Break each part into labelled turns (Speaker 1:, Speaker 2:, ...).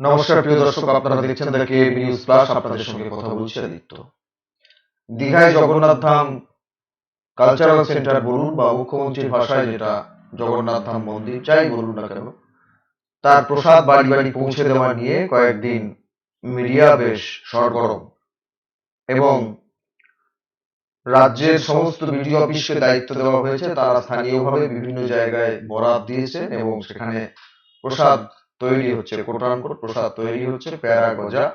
Speaker 1: নমস্কার প্রিয় দর্শক, আপনারা দেখছেন দ্য নিউজ প্লাস, আপনাদের সঙ্গে কথা বলছি আদিত্য। দীঘায় জগন্নাথ ধাম কালচারাল সেন্টার বলুন বা মুখ্যমন্ত্রীর ভাষায় যেটা জগন্নাথ ধাম মন্দির বলুন না কেন, তার প্রসাদ বাড়ি বাড়ি পৌঁছে দেওয়া নিয়ে কয়েকদিন মিডিয়া বেশ সরগরম। এবং রাজ্যের সমস্ত বিডিও অফিসকে দায়িত্ব দেওয়া হয়েছে, তারা স্থানীয়ভাবে বিভিন্ন জায়গায় বরাত দিয়েছেন এবং সেখানে প্রসাদ তৈরি হচ্ছে, কোটান প্রসাদ তৈরি হচ্ছে, প্যারা গজা।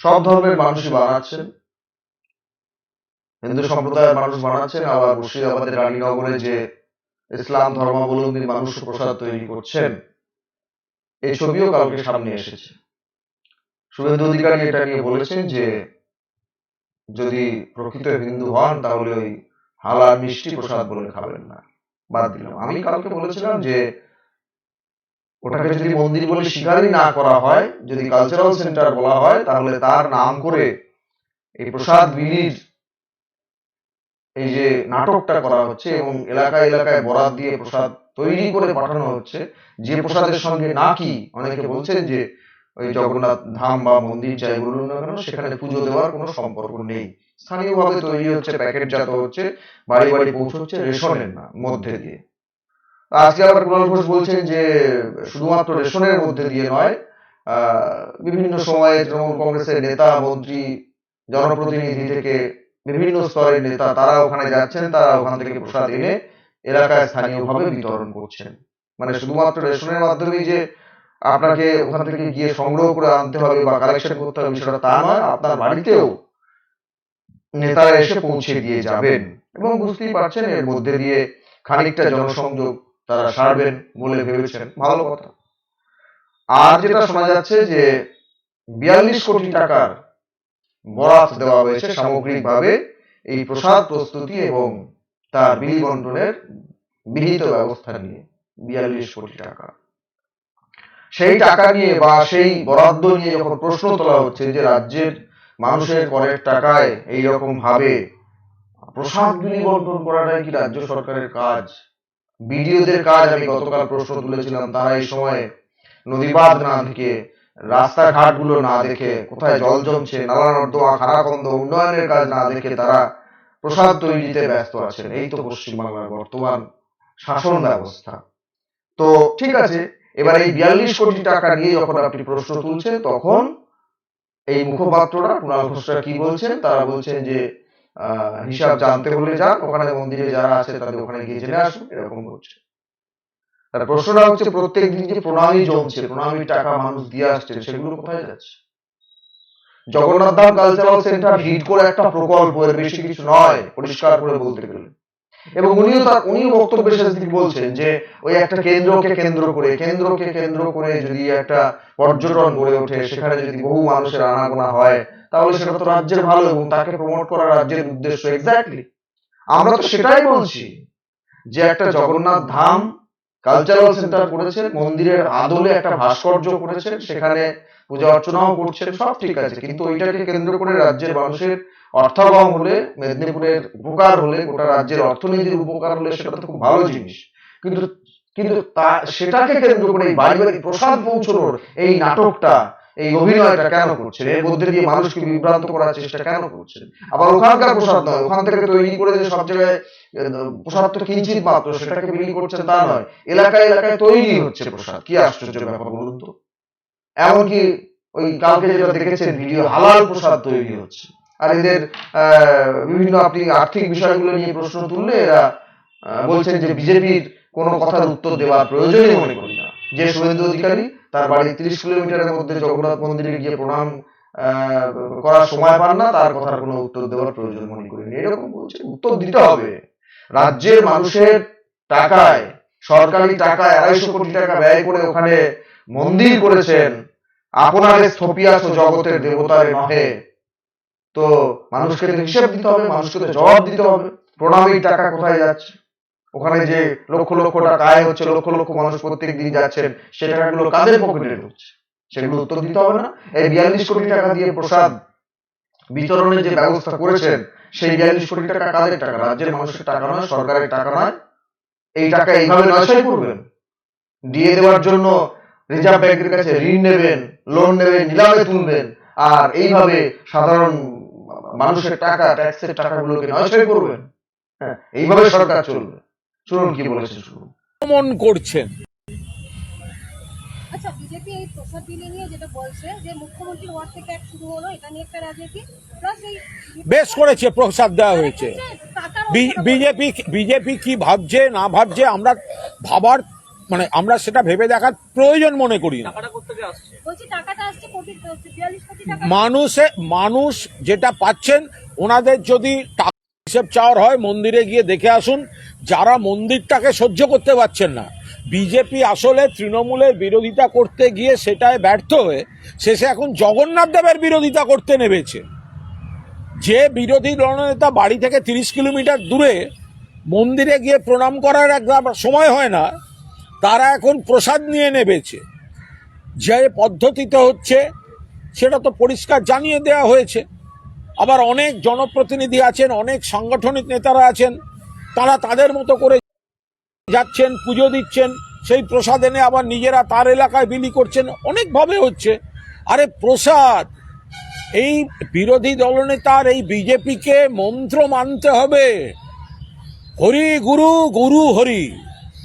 Speaker 1: সব ধর্মের মানুষই বানাচ্ছেন। হিন্দু সম্প্রদায়ের মানুষ বানাচ্ছেন, আবার মুর্শিদাবাদের রানীনগরে যে ইসলাম ধর্মাবলম্বী মানুষ প্রসাদ তৈরি করছেন, এই ছবিও কালকে সামনে এসেছে। শুভেন্দু অধিকারী এটা নিয়ে বলেছেন যে, যদি প্রকৃত হিন্দু হন, তাহলে ওই হালাল মিষ্টি প্রসাদ বলে খাবেন না। বাদ দিলাম। আমি কালকে বলেছিলাম যে ওটাকে যদি মন্দির বলে স্বীকারই না করা হয়, যদি কালচারাল সেন্টার বলা হয়, তাহলে তার নাম করে এই প্রসাদ বিলির এই যে নাটকটা করা হচ্ছে এবং এলাকায় এলাকায় বরাদ দিয়ে প্রসাদ তৈরি করে পাঠানো হচ্ছে, যে প্রসাদের সঙ্গে নাকি অনেকে বলছেন যে ওই জগন্নাথ ধাম বা মন্দির যাই বলুন না কেন, সেখানে পুজো দেওয়ার কোনো সম্পর্ক নেই। স্থানীয়ভাবে তৈরি হচ্ছে, প্যাকেটজাত হচ্ছে, বাড়ি বাড়ি পৌঁছচ্ছে রেশনের না মধ্যে দিয়ে। আজকে আবার কুণাল ঘোষ বলছেন যে, শুধুমাত্র রেশনের মধ্যে দিয়ে নয় বিভিন্ন সময়ে তৃণমূল কংগ্রেসের নেতা, মন্ত্রী, জনপ্রতিনিধি থেকে বিভিন্ন স্তরের নেতা, তারা ওখানে যাচ্ছেন, তারা ওখান থেকে প্রসাদ এনে এলাকায় স্থানীয়ভাবে বিতরণ করছেন। মানে শুধুমাত্র রেশনের মাধ্যমেই যে আপনাকে ওখান থেকে গিয়ে সংগ্রহ করে আনতে হবে বা কালেকশন করতে হবে সেটা তা নয়, আপনার বাড়িতেও নেতারা এসে পৌঁছে দিয়ে যাবেন। এবং বুঝতেই পারছেন এর মধ্যে দিয়ে খানিকটা জনসংযোগ তারা সারবেন বলে ভেবেছেন। ভালো কথা। আর যেটা শোনা যাচ্ছে যে বিয়াল্লিশ কোটি টাকার বরাত দেওয়া হয়েছে সামগ্রিকভাবে এই প্রসাদ প্রস্তুতি এবং তার বিলি বন্টনের বিহিত ব্যবস্থা নিয়ে বিয়াল্লিশ কোটি টাকা। সেই টাকা নিয়ে বা সেই বরাদ্দ নিয়ে যখন প্রশ্ন তোলা হচ্ছে যে রাজ্যের মানুষের করের টাকায় এইরকম ভাবে প্রসাদ বিলি বন্টন করাটাই কি রাজ্য সরকারের কাজ বিডিওদের কাজ আমি গতকাল প্রশ্ন তুলেছিলাম, তারা এই সময় নদীবাদ না দেখে রাস্তাঘাটগুলো না দেখে কোথায় জল জমছে, নালা নর্দমা খানাখন্দ উন্নয়নের কাজ না দেখে তারা প্রসাদ তৈরিতে ব্যস্ত আছেন। এই তো পশ্চিমবাংলার বর্তমান শাসন ব্যবস্থা। তো ঠিক আছে, এবার এই বিয়াল্লিশ কোটি টাকা নিয়ে যখন আপনি প্রশ্ন তুলছেন, তখন এই মুখপাত্ররা, কুণাল ঘোষরা কি বলছেন? তারা বলছেন যে হিসাব জানতে হলে যান, ওখানে মন্দিরে যারা আছে তাদের ওখানে গিয়ে জেনে আসুন, এরকম বলছে আর প্রশ্নটা হচ্ছে, প্রত্যেক দিন যে প্রণামী জমছে, প্রণামী টাকা মানুষ দিয়ে আসছে সেগুলো কোথায় যাচ্ছে? Jagannath Dham cultural centre hit করে একটা প্রকল্প, এর বেশি কিছু নয়, পরিষ্কার করে বলতে গেলে। এবং উনিও তার, উনিও বক্তব্যের দিকে বলছেন যে, ওই একটা কেন্দ্রকে কেন্দ্র করে, কেন্দ্রকে কেন্দ্র করে যদি একটা পর্যটন গড়ে ওঠে, সেখানে যদি বহু মানুষের আনাগোনা হয় তাহলে সেটা তো রাজ্যের ভালো এবং তাকে প্রমোট করা রাজ্যের উদ্দেশ্য এক্স্যাক্টলি আমরা তো সেটাই বলছি যে একটা জগন্নাথ ধাম কালচারাল সেন্টার করেছেন, মন্দিরের আদলে একটা ভাস্কর্য করেছেন, সেখানে পূজা অর্চনাও করছেন, সব ঠিক আছে। কিন্তু ওইটাকে কেন্দ্র করে রাজ্যের মানুষের অর্থাভাব হলে, মেদিনীপুরের উপকার হলে, গোটা রাজ্যের অর্থনীতির উপকার হলে সেটা তো খুব ভালো জিনিস। কিন্তু কিন্তু তা, সেটাকে কেন্দ্র করে এই বাড়ি বাড়ি প্রসাদ পৌঁছানোর এই নাটকটা এই অভিনয়টা কেন করছেন? এর মধ্যে দিয়ে মানুষকে বিভ্রান্ত করার চেষ্টা কেন করছেন? আবার ওখানকার প্রসাদ নয়, ওখান থেকে তৈরি করে যে সব জায়গায় প্রসাদ তো কিঞ্চিত মাত্র, সেটাকে বিলি করছেন তা নয়। এলাকায় এলাকায় তৈরি হচ্ছে প্রসাদ। কি আশ্চর্য ব্যাপার বলুন তো। এমনকি ওই কালকে যেটা দেখেছেন, ভিডিও হালাল প্রসাদ তৈরি হচ্ছে। আর এদের বিভিন্ন আপনি আর্থিক বিষয়গুলো নিয়ে প্রশ্ন তুললে এরা বলছেন যে বিজেপির কোনো কথার উত্তর দেওয়ার প্রয়োজনই মনে করি না। যে শুভেন্দু অধিকারী তার বাড়ি তিরিশ কিলোমিটারের মধ্যে জগন্নাথ মন্দিরে গিয়ে প্রণাম করার সময় পান না, তার কথার কোনো উত্তর দেওয়ার প্রয়োজন মনে করি না এরকম বলছে উত্তর দিতে হবে। রাজ্যের মানুষের টাকায়, সরকারি টাকায় আড়াইশো কোটি টাকা ব্যয় করে ওখানে মন্দির করেছেন আপনার স্থপিয়াস জগতের দেবতারে নহে তো মানুষকে হিসেব দিতে হবে, মানুষকে জবাব দিতে হবে। প্রণামীর টাকা কোথায় যাচ্ছে? ওখানে যে লক্ষ লক্ষ টাকা আয় হচ্ছে, লক্ষ লক্ষ মানুষ প্রত্যেক দিন যাচ্ছেন, সে টাকাগুলো কাদের পকেটে ঢুকছে? সেগুলো উত্তর দিতে হবে না। এই বিয়াল্লিশ কোটি টাকা দিয়ে প্রসাদ বিতরণের যে ব্যবস্থা করেছেন, সেই বিয়াল্লিশ কোটি টাকা কাদের টাকা? রাজ্যের মানুষের টাকা নয়, সরকারের টাকা নয়। এই টাকা এইভাবে নয়ছয় করবেন? দিয়ে দেওয়ার জন্য রিজার্ভ ব্যাংকের কাছে ঋণ নেবেন, লোন নেবেন, নিলামে তুলবেন, আর এইভাবে সাধারণ মানুষের টাকা, ট্যাক্সের টাকাগুলোকে নয় করবেন। হ্যাঁ এইভাবে সরকার চলবে। শুনুন কি বলেছেন? শুনুন
Speaker 2: আক্রমণ করছেন।
Speaker 3: আচ্ছা বিজেপি এই প্রসাদ বিলি নিয়ে যেটা বলছে যে মুখ্যমন্ত্রীর ওয়ার্ড থেকে এক শুরু হলো এটা নিয়ে একটা রাজনীতি প্লাস এই
Speaker 2: বেশ করেছে প্রসাদ দেওয়া হয়েছে। বিজেপি বিজেপি কি ভাবছে না ভাবছে আমরা ভাবার মানে আমরা সেটা ভেবে দেখার প্রয়োজন মনে করি না।
Speaker 3: বলছি টাকাটা আসছে কোটি বিয়াল্লিশ কোটি টাকা।
Speaker 2: মানুষে মানুষ যেটা পাচ্ছেন ওনাদের যদি টাকা হিসেব চাওয়ার হয়, মন্দিরে গিয়ে দেখে আসুন, যারা মন্দিরটাকে সহ্য করতে পারছেন না। বিজেপি আসলে তৃণমূলের বিরোধিতা করতে গিয়ে সেটায় ব্যর্থ হয়ে শেষে এখন জগন্নাথ দেবের বিরোধিতা করতে নেমেছে। যে বিরোধী দলনেতা বাড়ি থেকে তিরিশ কিলোমিটার দূরে মন্দিরে গিয়ে প্রণাম করার একবার সময় হয় না, তারা এখন প্রসাদ নিয়ে নেবেছে যে পদ্ধতিতে হচ্ছে, সেটা তো পরিষ্কার জানিয়ে দেওয়া হয়েছে। আবার অনেক জনপ্রতিনিধি আছেন, অনেক সাংগঠনিক নেতারা আছেন, তারা তাদের মতো করে যাচ্ছেন, পুজো দিচ্ছেন, সেই প্রসাদ এনে আবার নিজেরা তার এলাকায় বিলি করছেন, অনেকভাবে হচ্ছে। আরে প্রসাদ, এই বিরোধী দলনেতার এই বিজেপিকে মন্ত্র মানতে হবে। হরি গুরু গুরু হরি,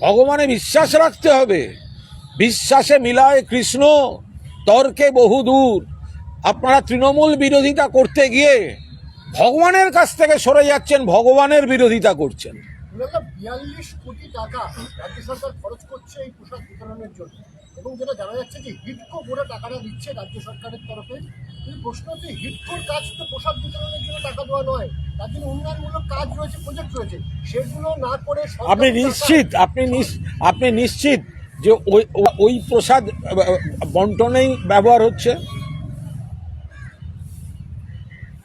Speaker 2: ভগবানে বিশ্বাস রাখতে হবে। বিশ্বাসে মিলায় কৃষ্ণ, তর্কে বহুদূর। আপনারা তৃণমূল বিরোধিতা করতে গিয়ে ভগবানের কাছ থেকে সরে যাচ্ছেন ভগবানের বিরোধিতা করছেন।
Speaker 4: বিয়াল্লিশ কোটি টাকা রাজ্য সরকার খরচ করছে এই পোশাক বিতরণের জন্য। এবং যেটা জানা যাচ্ছে যে হিটকো টাকাটা দিচ্ছে রাজ্য সরকারের তরফে। কিন্তু প্রশ্ন হচ্ছে হিটকোর কাজ তো পোশাক বিতরণের জন্য টাকা দেওয়া নয় তার জন্য উন্নয়নমূলক কাজ রয়েছে প্রজেক্ট রয়েছে। সেগুলো না করে
Speaker 2: আপনি নিশ্চিত আপনি আপনি নিশ্চিত যে ওই ওই প্রসাদ বন্টনেই ব্যবহার হচ্ছে?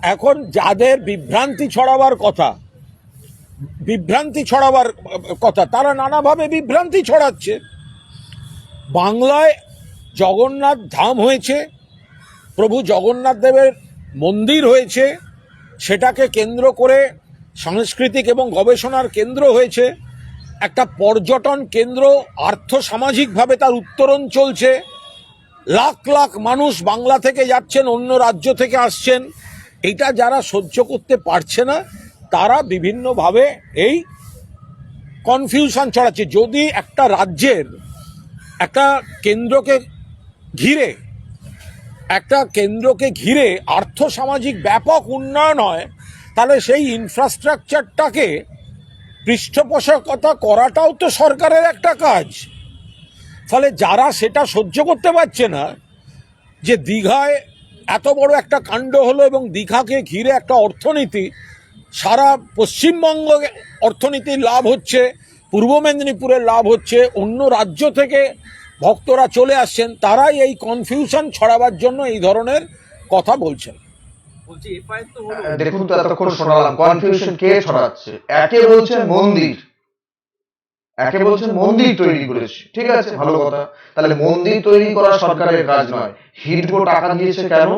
Speaker 2: এখন যাদের বিভ্রান্তি ছড়াবার কথা, বিভ্রান্তি ছড়াবার কথা, তারা নানাভাবে বিভ্রান্তি ছড়াচ্ছে। বাংলায় জগন্নাথ ধাম হয়েছে, প্রভু জগন্নাথ দেবের মন্দির হয়েছে, সেটাকে কেন্দ্র করে সাংস্কৃতিক এবং গবেষণার কেন্দ্র হয়েছে, একটা পর্যটন কেন্দ্র আর্থ সামাজিকভাবে তার উত্তরণ চলছে। লাখ লাখ মানুষ বাংলা থেকে যাচ্ছেন, অন্য রাজ্য থেকে আসছেন। এটা যারা সহ্য করতে পারছে না, তারা বিভিন্নভাবে এই কনফিউশন ছড়াচ্ছে। যদি একটা রাজ্যের একটা কেন্দ্রকে ঘিরে, একটা কেন্দ্রকে ঘিরে আর্থসামাজিক ব্যাপক উন্নয়ন হয়, তাহলে সেই ইনফ্রাস্ট্রাকচারটাকে পৃষ্ঠপোষকতা করাটাও তো সরকারের একটা কাজ। ফলে যারা সেটা সহ্য করতে পারছে না, যে দীঘায় এত বড় একটা কাণ্ড হলো এবং দীঘাকে ঘিরে একটা অর্থনীতি সারা পশ্চিমবঙ্গ অর্থনীতির লাভ হচ্ছে পূর্ব মেদিনীপুরের লাভ হচ্ছে অন্য রাজ্য থেকে ভক্তরা চলে আসছেন তারাই এই কনফিউশন ছড়াবার জন্য এই ধরনের কথা বলছেন।
Speaker 5: বলছি
Speaker 1: দেখুন তো এতক্ষণ শোনালাম কনফিউশন কে ছড়াচ্ছে? একে বলছেন মন্দির। একে বলছেন মন্দির তৈরি করেছে। ঠিক আছে, ভালো কথা। তাহলে মন্দির তৈরি করা সরকারের কাজ নয়। হিডকো টাকা দিয়েছে কেন?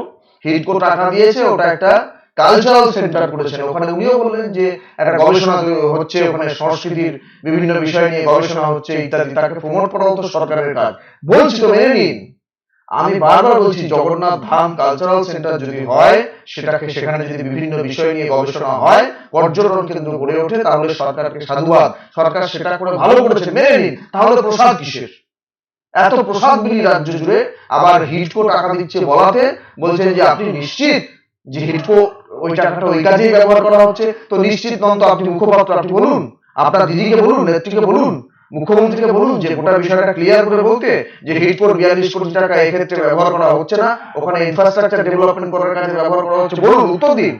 Speaker 1: হিডকো টাকা দিয়েছে, ওটা একটা কালচারাল সেন্টার করেছেন। ওখানে উনিও বললেন যে একটা গবেষণা হচ্ছে, ওখানে সংস্কৃতির বিভিন্ন বিষয় নিয়ে গবেষণা হচ্ছে, ইত্যাদি। তাকে প্রমোট করা হতো সরকারের কাজ। বলছি তো মেনে নিন। আমি বারবার বলছি, জগন্নাথ ধাম কালচারাল সেন্টার যদি হয়, সেটাকে সেখানে যদি বিভিন্ন বিষয় নিয়ে গবেষণা হয়, পর্যটন কেন্দ্র গড়ে ওঠে, তাহলে সরকারকে সাধুবাদ। সরকার সেটা করে ভালো করেছে, মেনে নিন। তাহলে প্রসাদ কিসের? এত প্রসাদ বিলি রাজ্য জুড়ে আবার হিটকো টাকা দিচ্ছে বলাতে, বলছেন যে আপনি নিশ্চিত যে হিটকো ওই টাকাটা ওই কাজেই ব্যবহার করা হচ্ছে? তো নিশ্চিত নন তো আপনি মুখপাত্র, আপনি বলুন। আপনার দিদিকে বলুন, নেত্রীকে বলুন মুখ্যমন্ত্রীকে বলুন যে গোটা বিষয়টা ক্লিয়ার করে বলতে যে হিটকোর বিয়াল্লিশ কোটি টাকা এক্ষেত্রে ব্যবহার করা হচ্ছে না, ওখানে ইনফ্রাস্ট্রাকচার ডেভেলপমেন্ট করার কাজে ব্যবহার করা হচ্ছে। বলুন, উত্তর দিন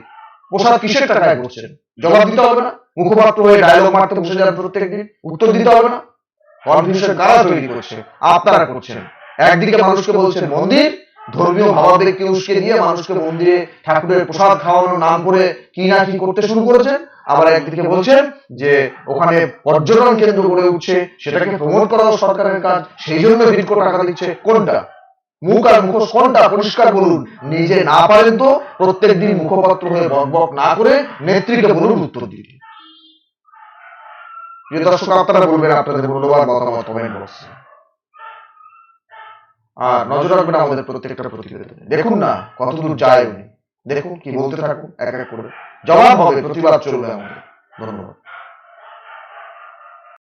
Speaker 1: প্রসাদ কিসের টাকায় করছেন জবাব দিতে হবে না। মুখপাত্র হয়ে ডায়লগ মারতে বসে যান প্রত্যেকদিন উত্তর দিতে হবে না। কনফিউশন কারা তৈরি করছে? আপনারা করছেন। একদিকে মানুষকে বলছেন মন্দির, ধর্মীয় ভাবাবেগকে উস্কে দিয়ে মানুষকে মন্দিরে ঠাকুরের প্রসাদ খাওয়ানোর নাম করে কি না কি করতে শুরু করেছেন? আবার একদিকে বলছেন যে ওখানে পর্যটন কেন্দ্র গড়ে উঠছে, সেটাকে প্রমোট করাও সরকারের কাজ সেই জন্য ভিড় টাকা দিচ্ছে। কোনটা? মুখ আর মুখোশ কোনটা? পরিষ্কার বলুন। নিজে না পারেন তো প্রত্যেক দিন মুখপাত্র হয়ে বক বক না করে নেত্রীকে বলুন উত্তর দিতে প্রিয় দর্শক, আপনারা বলবেন, আপনাদের মূল্যবান মতামত কমেন্ট বক্সে আর নজর রাখবেন আমাদের প্রত্যেকটা প্রতিবেদনে। দেখুন না, কতদূর যায় উনি। দেখুন কি বলতে থাকুন। এক এক করে। জবাব হবে প্রতিবাদ চলবে আমাদের। ধন্যবাদ।